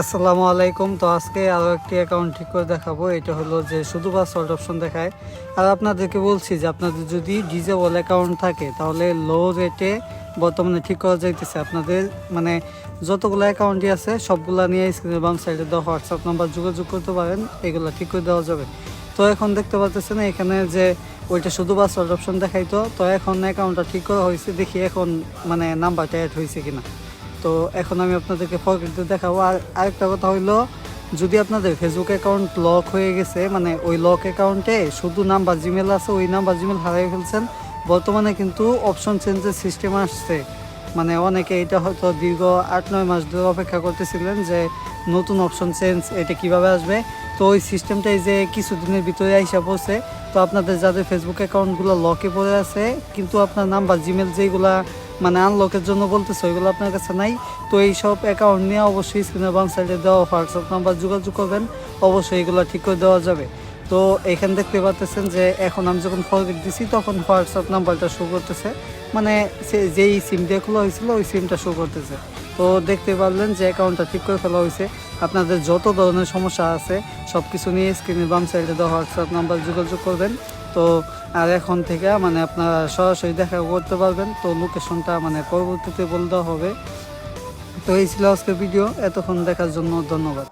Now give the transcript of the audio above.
আসসালামু আলাইকুম। তো আজকে আরও একটি অ্যাকাউন্ট ঠিক করে দেখাবো। এটা হলো যে শুধু পাসওয়ার্ড অপশন দেখায়। আর আপনাদেরকে বলছি যে আপনাদের যদি ডিজেবল অ্যাকাউন্ট থাকে, তাহলে লো রেটে বর্তমানে ঠিক করা যাইতেছে। আপনাদের মানে যতগুলো অ্যাকাউন্টই আছে, সবগুলো নিয়ে স্ক্রিনের বাম সাইডে দেওয়া হোয়াটসঅ্যাপ নাম্বার যোগাযোগ করতে পারেন। এগুলো ঠিক করে দেওয়া যাবে। তো এখন দেখতে পাচ্ছেন এখানে যে ওইটা শুধু পাসওয়ার্ড অপশন দেখাইতো। তো এখন অ্যাকাউন্টটা ঠিক করা হয়েছে। দেখি এখন মানে নাম্বারটা অ্যাড হয়েছে কিনা। তো এখন আমি আপনাদেরকে ফরগেটে দেখাবো। আর আরেকটা কথা হইল, যদি আপনাদের ফেসবুক অ্যাকাউন্ট লক হয়ে গেছে মানে ওই লক অ্যাকাউন্টে শুধু নাম্বার জিমেল আছে, ওই নাম্বার জিমেল হারিয়ে ফেলছেন, বর্তমানে কিন্তু অপশন চেঞ্জের সিস্টেম আসছে। মানে অনেকে এটা হয়তো দীর্ঘ আট, নয় মাস ধরে অপেক্ষা করতেছিলেন যে নতুন অপশন চেঞ্জ এটা কীভাবে আসবে। তো ওই সিস্টেমটাই যে কিছুদিনের ভিতরে আইসা পড়ছে, তো আপনাদের যাদের ফেসবুক অ্যাকাউন্টগুলো লকে পড়ে আছে, কিন্তু আপনার নাম্বার জিমেল যেগুলা মানে আনলকের জন্য বলতেছে, ওইগুলো আপনার কাছে নাই। তো এই সব অ্যাকাউন্ট নিয়ে অবশ্যই স্ক্রিনের বাম সাইডে দেওয়া হোয়াটসঅ্যাপ নাম্বার যোগাযোগ করবেন, অবশ্যই এগুলো ঠিক করে দেওয়া যাবে। তো এখানে দেখতে পাচ্ছেন যে, এখন আমি যখন ফরগেট দিছি, তখন হোয়াটসঅ্যাপ নাম্বারটা শো করতেছে। মানে যেই সিম দিয়ে খোলা হয়েছিল, ওই সিমটা শো করতেছে। তো দেখতে পারলেন যে অ্যাকাউন্টটা ঠিক করে ফেলা হয়েছে। আপনাদের যত ধরনের সমস্যা আছে সব কিছু নিয়ে স্ক্রিনের বাম সাইডে দেওয়া হোয়াটসঅ্যাপ নাম্বার যোগাযোগ করবেন। তো আর এখন থেকে মানে আপনারা সরাসরি দেখা করতে পারবেন। তো লোকেশনটা মানে পরবর্তীতে বলে দেওয়া হবে। তো এই ছিল আজকের ভিডিও এতক্ষণ দেখার জন্য ধন্যবাদ।